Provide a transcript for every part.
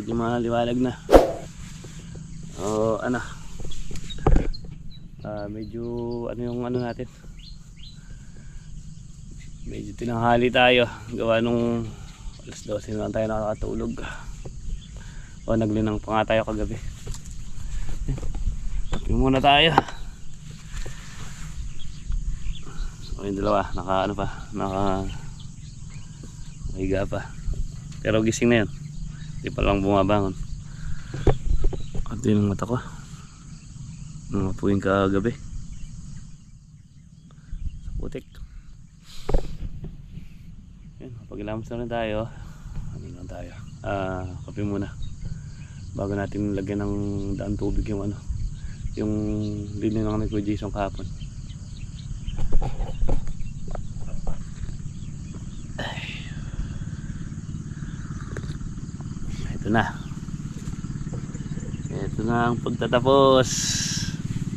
medyo maliwalag na. O, ano. Ah, medyo, ano yung ano natin. Medyo tinanghali tayo. Gawa nung alas 12 na lang tayo nakakatulog. O, naglinang pa nga tayo kagabi. Ayan. muna tayo. So, yung dalawa, naka ano pa, naka Higa pa. Pero gising na yan. Hindi pa lang bumabangon. At yun ang mata ko. Mga puwing kagabi. Sa putik. Yan, pagilamos na rin tayo. Ano lang tayo? Ah, kape muna. Bago natin lagyan ng daan tubig yung ano. Yung linya ng ni Kuya Jason kahapon. Ito na. Ito na ang pagtatapos.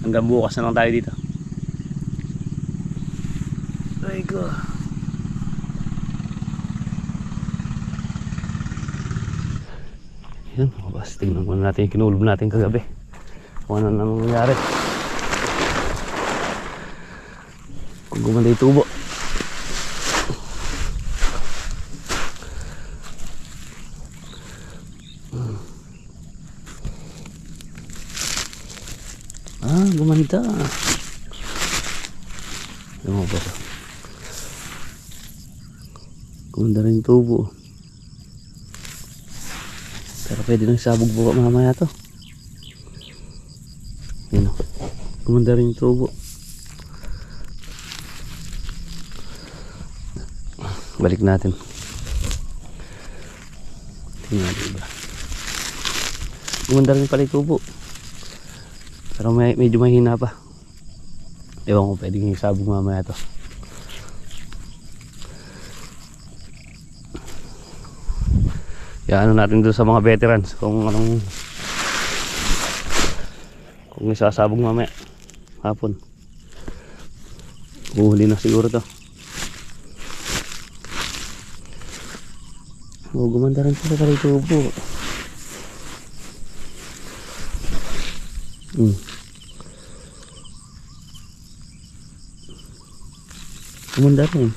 Hanggang bukas na lang tayo dito. Ay ko. Mga boss. Tingnan muna natin yung kinulog natin kagabi. Kung ano na nangyari. Kung gumanda yung tubo. Gumanda. Ano ba ito? Gumanda rin tubo. Pero pwede nang sabog buka mamaya to. Yan o. Gumanda rin tubo. Balik natin. Tingnan natin ba. Gumanda rin pala yung tubo. Pero may, medyo mahina pa. Ewan ko pwedeng isabog mamaya to. Yan ano natin doon sa mga veterans kung anong kung isasabog mamaya hapon. Uhuli na siguro to. Oh, gumanda rin pala yung tubo. Hmm. Gumanda rin.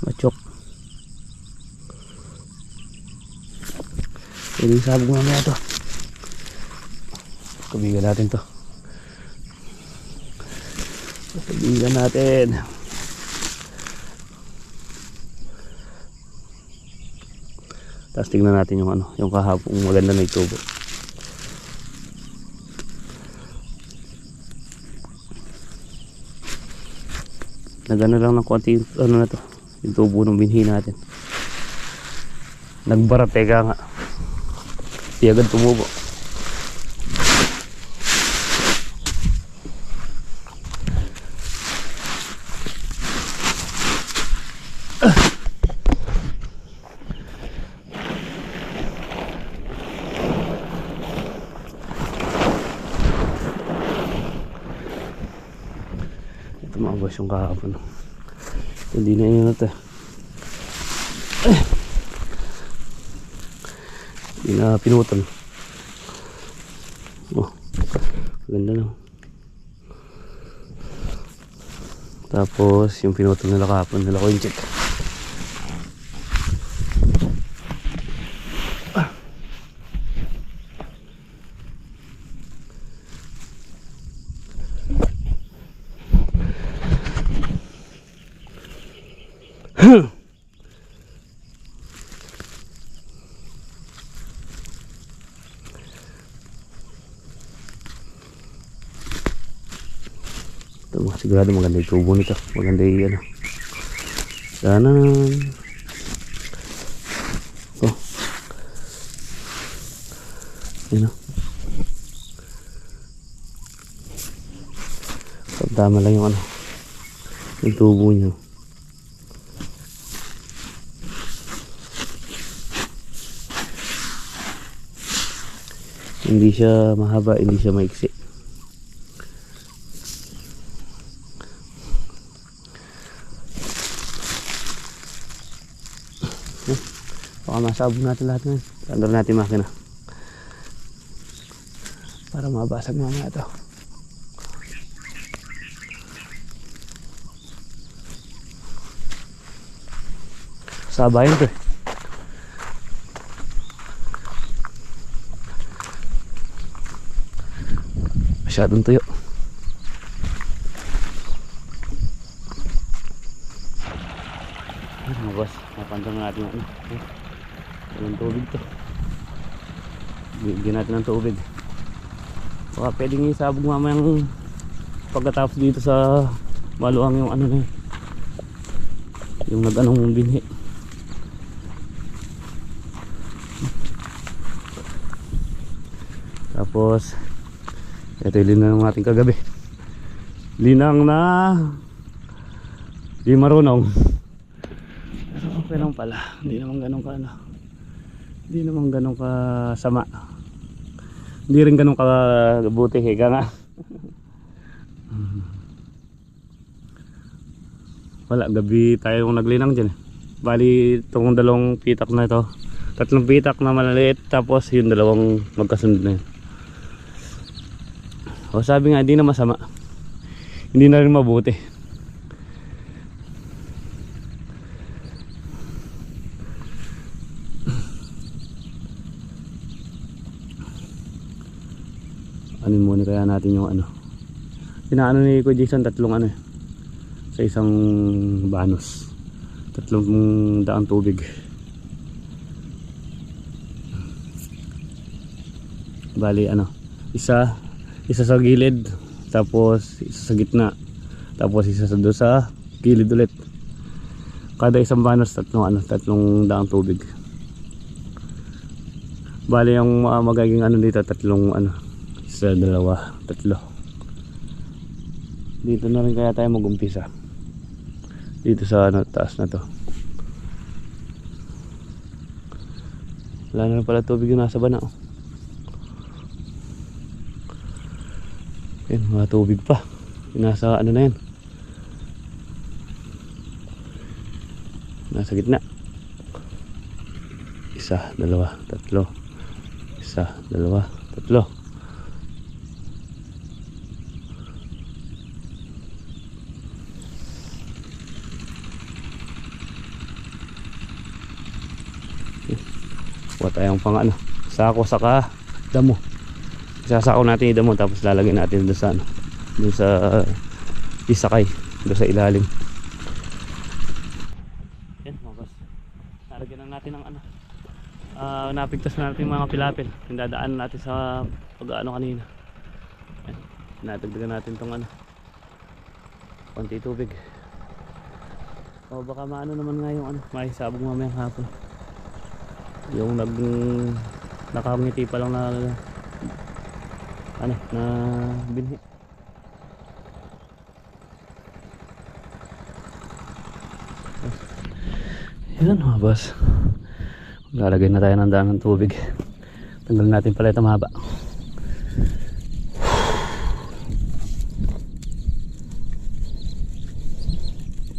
Machok. Pwedeng sabog mamaya to. Kabigan natin to. Kabigan natin. Tapos tingnan natin yung ano, yung kahapong maganda na itubo. Nagano lang ng konti ano na to, yung tubo ng binhi natin. Nagbara teka nga. Di agad tumubo. Ito mga boss yung kahapon. Hindi na yun ito. Hindi na pinutol. Oh, ganda na. Tapos yung pinutol nila kahapon nila ko yung check. Ito mga sigurado maganda yung tubo nito. Maganda yung ano. Danan. Oh. Yan o. Tama lang yung ano. Yung tubo niya. Hindi siya mahaba, hindi siya maiksi. Baka Sinasabog natin lahat ngayon. Sandal natin makina. Para mabasag mamaya ito. Sabayan to eh. Masyadong tuyo. Ay, mga boss, napantang natin yung ano. Eh, Walang tubig to. Bigyan natin ng tubig. Baka pwedeng isabog mamayang pagkatapos dito sa maluang yung ano na yun. Yung nag-anong binhi. Tapos, ito yung linang natin kagabi. Linang na di marunong. Pero okay lang pala. Hindi naman ganun ka ano. Hindi naman ganun ka sama. Hindi rin ganun ka buti. Higa nga. Wala, gabi tayo naglinang dyan. eh. Bali, itong dalawang pitak na ito. Tatlong pitak na malaliit. Tapos yung dalawang magkasunod na yun. O sabi nga, hindi na masama. Hindi na rin mabuti. Anin muna kaya natin yung ano. Pinaano ni Kuya Jason tatlong ano eh, sa isang banos. Tatlong daang tubig. Bali ano, isa isa sa gilid, tapos isa sa gitna, tapos isa sa doon gilid ulit. Kada isang banos tatlong ano, tatlong daang tubig. Bali yung uh, magiging ano dito tatlong ano, isa, dalawa, tatlo. Dito na rin kaya tayo mag-umpisa. Dito sa ano, taas na to. Wala na pala tubig yung nasa bana. Oh. Yan, mga tubig pa. Nasa ano na yan. Nasa gitna. Isa, dalawa, tatlo. Isa, dalawa, tatlo. Kuha tayong pang ano, sako saka damo. Isasako natin yung damo tapos lalagyan natin doon sa ano, doon sa uh, isakay, doon sa ilalim. Yan mga boss. Lalagyan na natin ng ano. Uh, napigtas na natin mga pilapil. Yung dadaan natin sa pag-ano kanina. Yan. Natagdagan natin tong ano. Konti tubig. O baka maano naman nga yung ano, may sabog mamayang hapon yung nag nakangiti pa lang na ano na binhi. Yan mga boss? Lalagay na tayo ng daan ng tubig. Tanggal natin pala ito mahaba.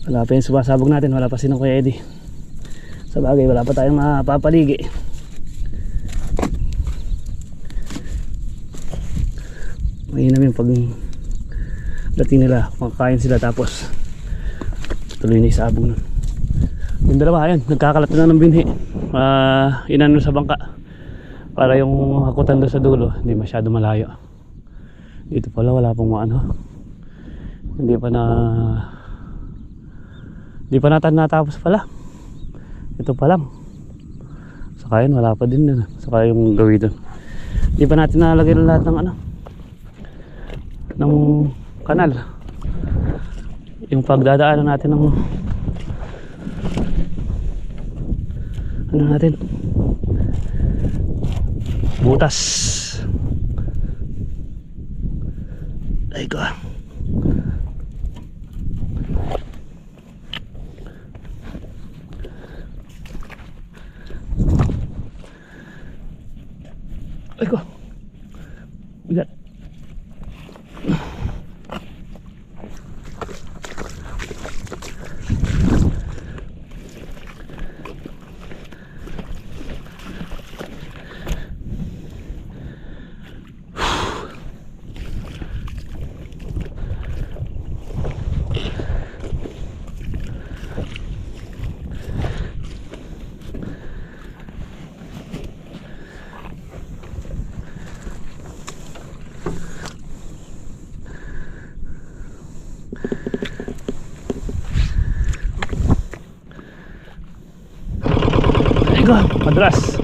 Wala pa yung sumasabog natin. Wala pa sinong kuya Eddie sa bagay wala pa tayong mapapaligi. Mainam yung pag dating nila makakain sila tapos tuloy na isabog nun. Yung dalawa ayun nagkakalat na ng binhi. Uh, inano sa bangka. Para yung hakutan doon sa dulo hindi masyado malayo. Dito pala wala pong maano. Hindi pa na hindi pa natin natapos pala ito pa lang. Saka yun wala pa din dun saka yung gawin. Dun hindi pa natin nalagay ng lahat ng ano ng kanal. Yung pagdadaanan natin ng ano natin? Butas. Ay ko madras.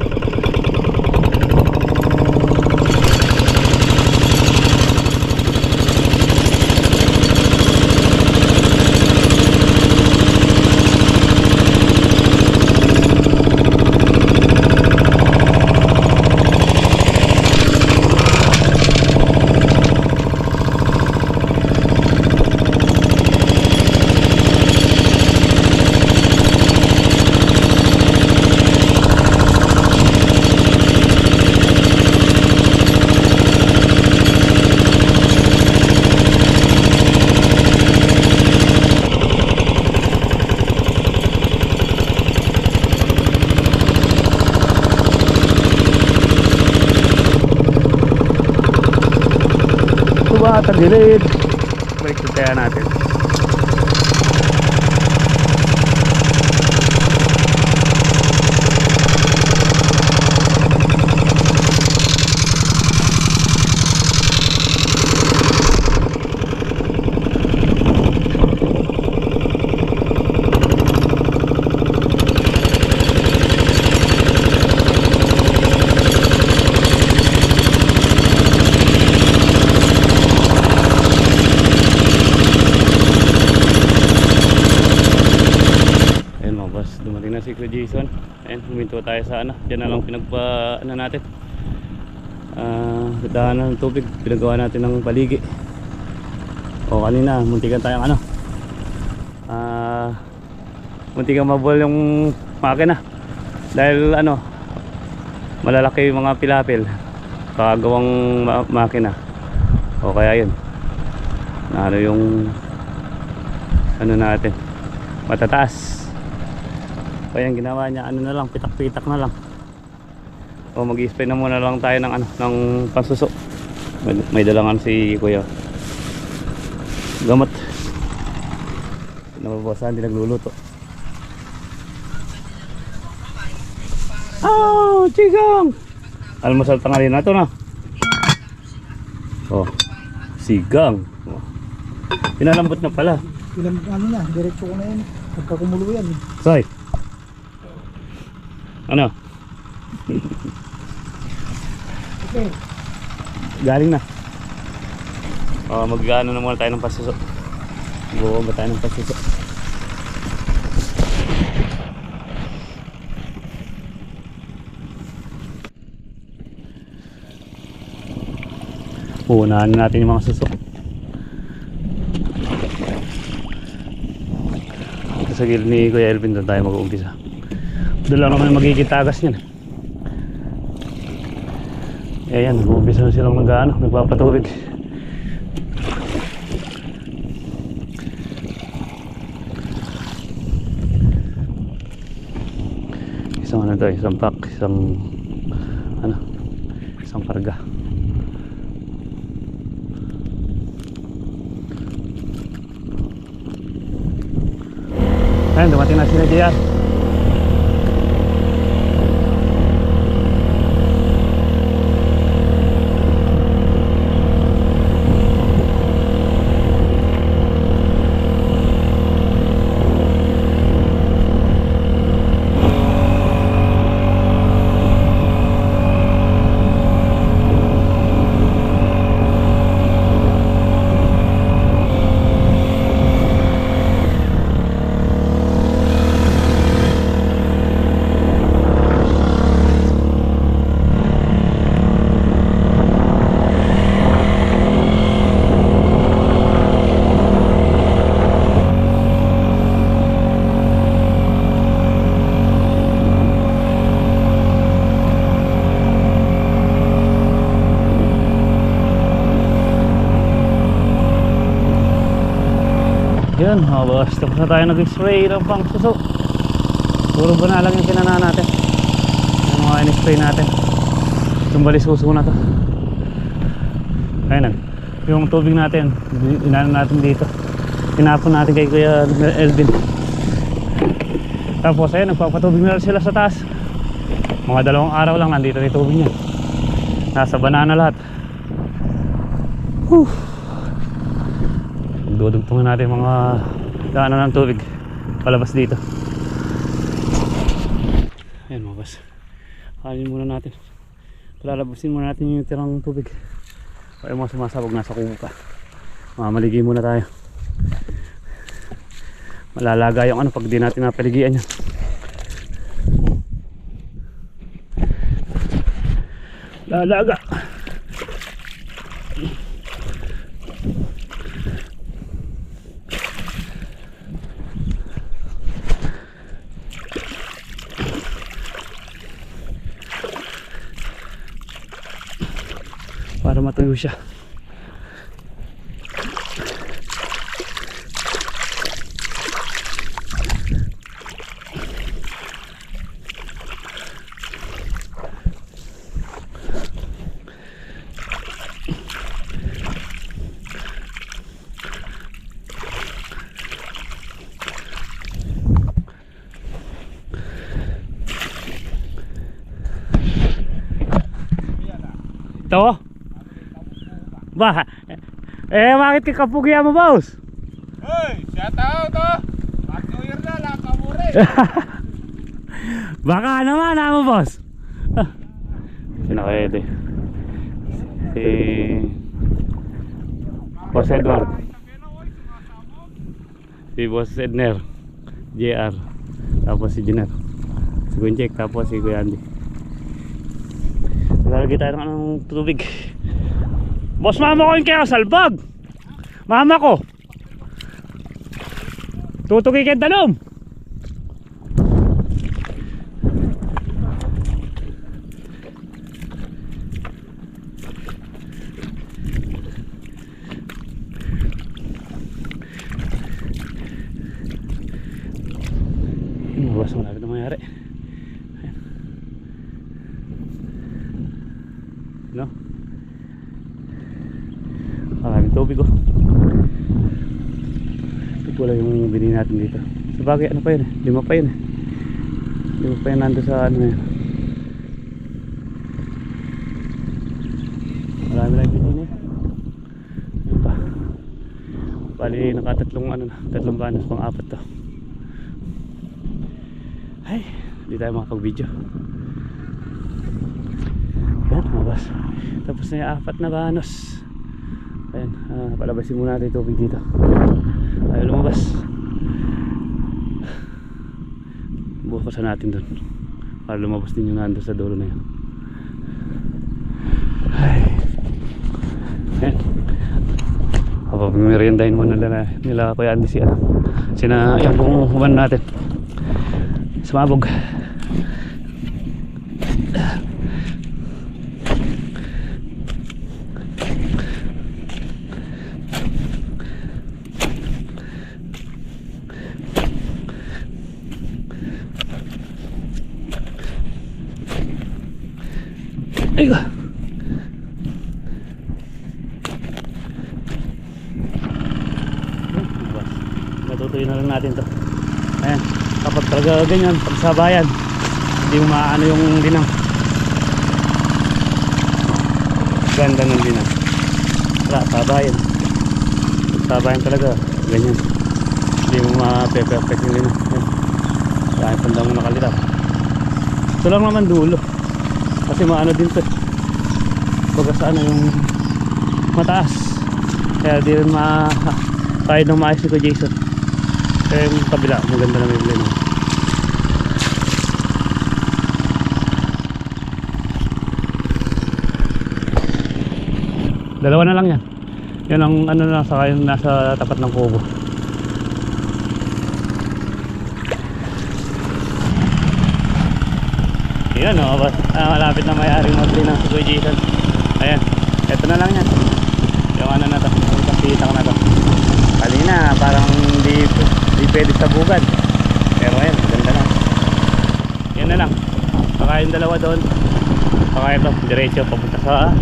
Tagilid? Balik ko kaya natin. Ayun mga boss, dumating na si Kuya Jason. Ayun, huminto tayo sa ano. Diyan na lang pinagpa, ano natin. Ah, daanan ng tubig. Pinagawa natin ng paligi. O kanina, muntikan tayong ano. Ah, muntikan mabol yung makina. Dahil ano, malalaki yung mga pilapil. Kagawang ma- makina. O kaya yun. Ano yung ano natin matataas kaya ang ginawa niya ano na lang pitak-pitak na lang o mag-spray na muna lang tayo ng ano ng pasuso may, may dalangan si kuya gamot nababawasan hindi nagluluto oh chigang almusal tangali na to na oh sigang oh. pinalambot na pala Ilang ano na, diretso ko na yan. Pagka kumulo yan. eh. Ano? Okay. Galing na. Oh, mag-ano na muna tayo ng pasuso. Buo ba tayo ng pasuso? Unahan natin yung mga suso. Ito sa gilid ni Kuya Elvin doon tayo mag-uumpisa. Doon lang naman magiging tagas niyan. Eh yan, nag-uumpisa na silang nag-ano, nagpapatubig. Isang ano to, isang pack, isang ano, isang karga. Ayan, dumating na sila JR. Yun, mga boss. Tapos na tayo nag-spray ng pang suso. Puro ba na lang yung kinana natin. Yung mga in-spray natin. Yung bali suso na to. Ayun. Yung tubig natin, inano natin dito. Tinapon natin kay Kuya Elvin. Tapos ayun, nagpapatubig na sila sa taas. Mga dalawang araw lang nandito na yung tubig niya. Nasa banana lahat. Whew dudugtungan natin mga daanan ng tubig palabas dito ayun mga boss Kanin muna natin. Palalabasin muna natin yung tirang tubig. O yung mga sumasabog nasa kubo pa. Mamaligi muna tayo. Malalaga yung ano pag di natin napaligian yan. Lalaga. Siya. Ba? Eh, bakit ka kapugya mo, boss? Hoy, shout out oh. Back New Year na lang kamure. Baka naman, boss? Ah. Pinakaede. Si... Boss Edward. Si Boss Edner. JR. Tapos si Jenner. Si Gunjek. Tapos si Kuya Andy. Lalagay tayo ng anong tubig. Boss, mama ko yung kaya salbag. Mama ko. Tutugi kang talong. Ano ba malapit na mangyari? Ayan. No? Maraming tubig oh. Ito lang yung binili natin dito. Sa bagay, ano pa yun eh? Lima pa yun eh. Lima pa yun nando sa ano yun. Marami lang binili. Yun pa. Bali, nakatatlong ano na, tatlong banas pang apat to. Ay, hindi tayo makapag-video. Yan, mabas. Tapos na yung apat na banos. Ayan, ah, palabasin muna natin yung tubig dito. Ayaw lumabas. Bukasan natin dun. Para lumabas din yung nando sa dulo na yun. Ay. Ayan. Kapag meriendahin muna nila, nila Kuya Andy si ano. Sina, yung pumuhuman natin. Sumabog. Ayun. Matutuloy na lang natin to. Ayan. Kapag talaga ganyan, pagsabayan, hindi mo maano yung linang. Ganda ng linang. Wala, sabayan. Pagsabayan talaga, ganyan. Hindi mo ma-perfect yung linang. Ayan. Kaya tanda mo nakalita. Ito lang naman dulo. Kasi maano din to. Baga sa ano yung mataas. Kaya di rin ma kahit nang maayos ni ko Jason. Kaya yung kabila, maganda na may blend. Dalawa na lang yan. Yan ang ano na sa yung nasa tapat ng kubo. Yan o, oh, ah, malapit na may-aring mag-clean ng Kuya Jason. Ayan, eto na lang yan. Yung ano na to, yung kasita ko na to. Kanina, parang hindi pwede sabugan. Pero ayan, maganda na. Yan na lang. Saka yung dalawa doon. Saka ito, diretso, papunta sa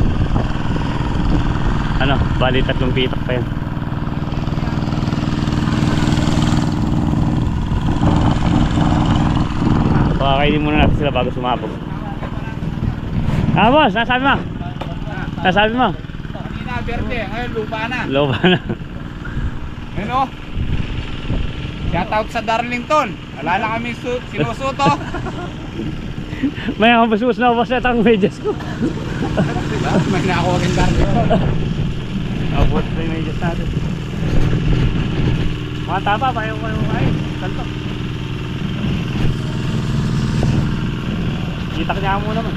ano, bali tatlong pitak pa yan. Pakakainin muna natin sila bago sumabog. Ah, boss, nasabi mo? Nasabi mo? Kanina berde, ngayon lupa na. Loba na. Ano? Shout out sa Darlington. Wala na kami su sinusuto. May ang basbos na ubos na ang medyas ko. May nakakuha rin dati. Abot na yung medyas natin. Mga tapa, payo ko yung ay, kanto. Kita niya mo naman.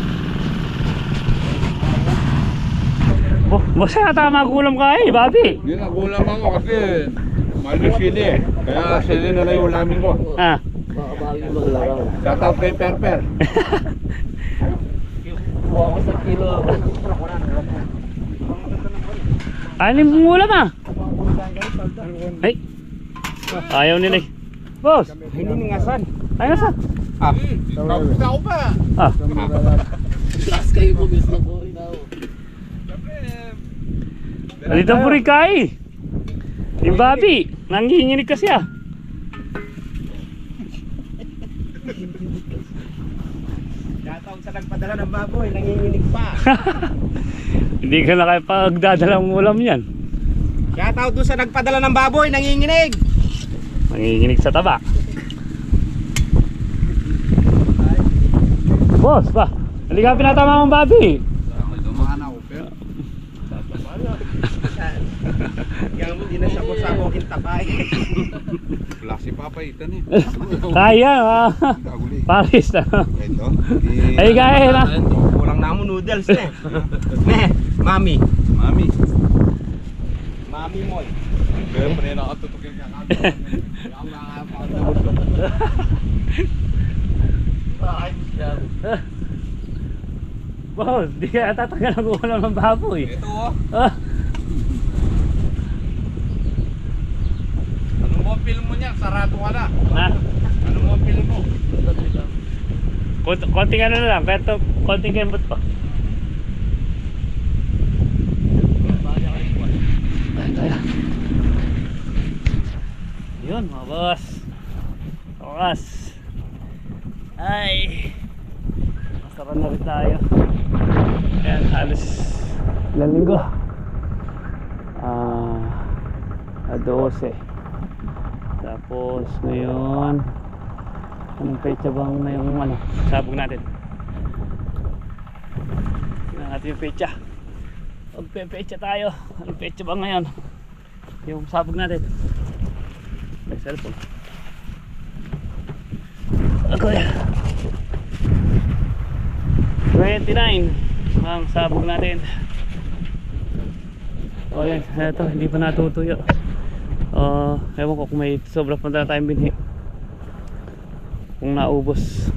Bo, boss yata magulam ka eh, Babi. Hindi nagulam ako kasi malis sili eh. Kaya sili na lang yung ulamin ko. Ah, Shout out kay Perper. anim mong ulam ah. Ay, ayaw nila eh. Boss, Hindi ningasan. ay nasa? Ah, tapos ako pa. Ah, nandito ang purikay. Yung Babi, nanginginig kasi ah. Shout sa nagpadala ng baboy, nanginginig pa. Hindi ka na kaya pagdadalang ulam yan. Shout out doon sa nagpadala ng baboy, nanginginig. Nanginginig sa taba. Boss, ba? Halika pinatama mong Babi. Dumaan ako, pero. Kaya mo, di na siya kung sa aking tapay. Wala si Papa Itan eh. Kaya, ah. Kaguli. Paris na. Ito. Ay, kaya na. Kulang na mo noodles eh. Meh, mami. Mami. Mami mo. Pero pa rin nakatutukin ka Boss, di ka tatanggal ang ulam ng baboy. Ito oh. Ah, Ano mo ang film mo niya? Sarado ka na. na. Ano mo ang film mo? Kont- konting ano na lang, kaya to, konting kembot pa. Yun mga boss. Oras. Ay. Masarap na rin tayo. Ayan, halos ilang linggo. Ah, a 12. Tapos ngayon, Anong pecha bang na yung ano, sabog natin? Tingnan natin yung pecha. Magpe-pecha tayo. Anong pecha ba ngayon? Yung sabog natin. May cellphone. Okay. 29 ang sabog natin. O yan, eto, hindi pa natutuyo. Uh, ewan ko kung may sobra pa na tayong binhi. Kung naubos.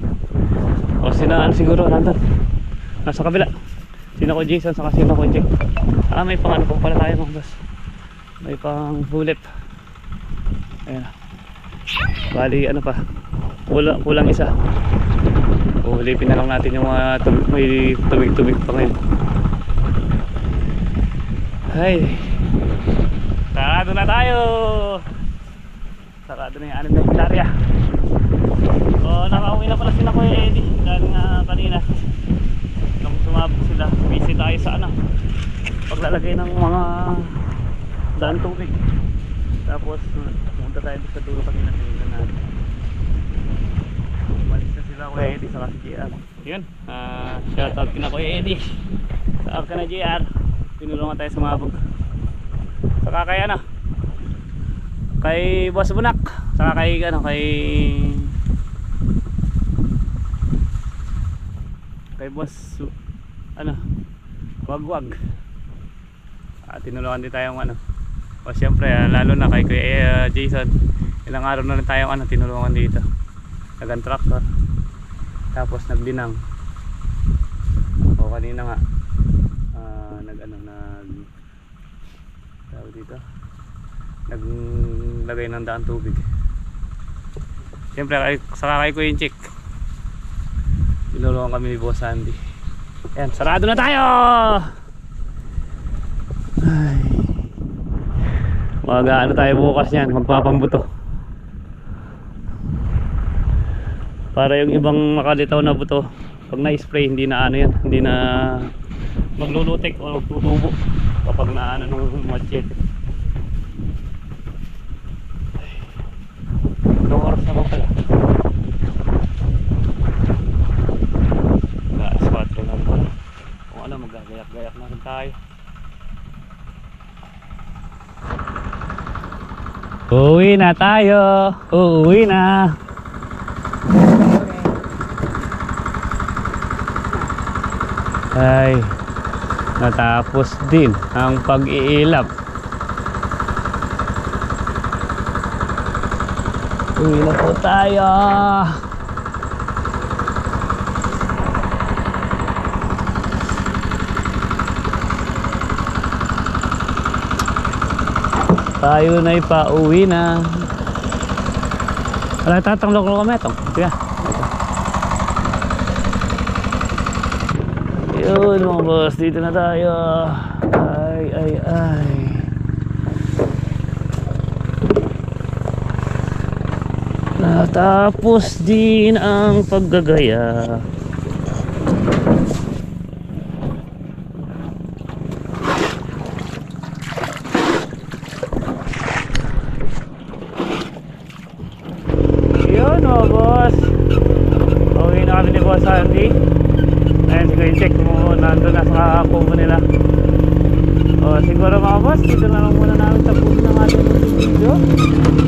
O sinaan siguro? Nandun. Nasa kabila. Sino ko Jason saka sino ko Jake. Ah may pang ano po pala tayo mga boss. May pang hulip ayan. Bali ano pa? Kulang, kulang isa. Uhulipin na lang natin yung mga tubig, may tubig tubig pa ngayon. Ay sarado na tayo. Sarado na yung anim na hektarya. Oh, nakauwi na pala sila Kuya Eddie. Dahil nga kanina. Nung sumabog sila busy tayo sa ano paglalagay ng mga daan tubig. Tapos pumunta tayo sa dulo kanina tinignan natin umalis na sila Kuya Eddie sa si JR yun ah shoutout kina Kuya Eddie. Sa ka na JR tinulungan tayo sumabog saka kay ano kay Boss Bunak saka kay ano kay kay boss ano wagwag. At tinulungan din tayong ano. O syempre ah, lalo na kay Kuya eh, Jason. Ilang araw na rin tayong ano tinulungan dito. Nagan tractor tapos naglinang o kanina nga ah, nag ano nag tawag dito naglagay ng daan tubig syempre kay, saka kay Kuya Chick tinulungan kami ni Boss Andy Ayan, sarado na tayo! Ay. Mag-ano tayo bukas yan, magpapambuto. Para yung ibang makalitaw na buto, pag na-spray, hindi na ano yan, hindi na maglulutik o magtutubo kapag naano nung machit Anong oras na ba pala? Alas na pala Kung alam magagayak-gayak na rin tayo. Uuwi na tayo. Uuwi na. Ay natapos din ang pag-iilap. Uwi na po tayo. Tayo na ipauwi na. Wala tatanglok ko kami itong. Tiga. Yun mga boss, dito na tayo. Ay, ay, ay. Natapos din ang paggagaya. Yun mga boss. Uwi na kami ni Boss Andy. Ayan, siguro check mo nandun na sa kubo nila. O boss, dito na lang muna namin tapusin ng ating video.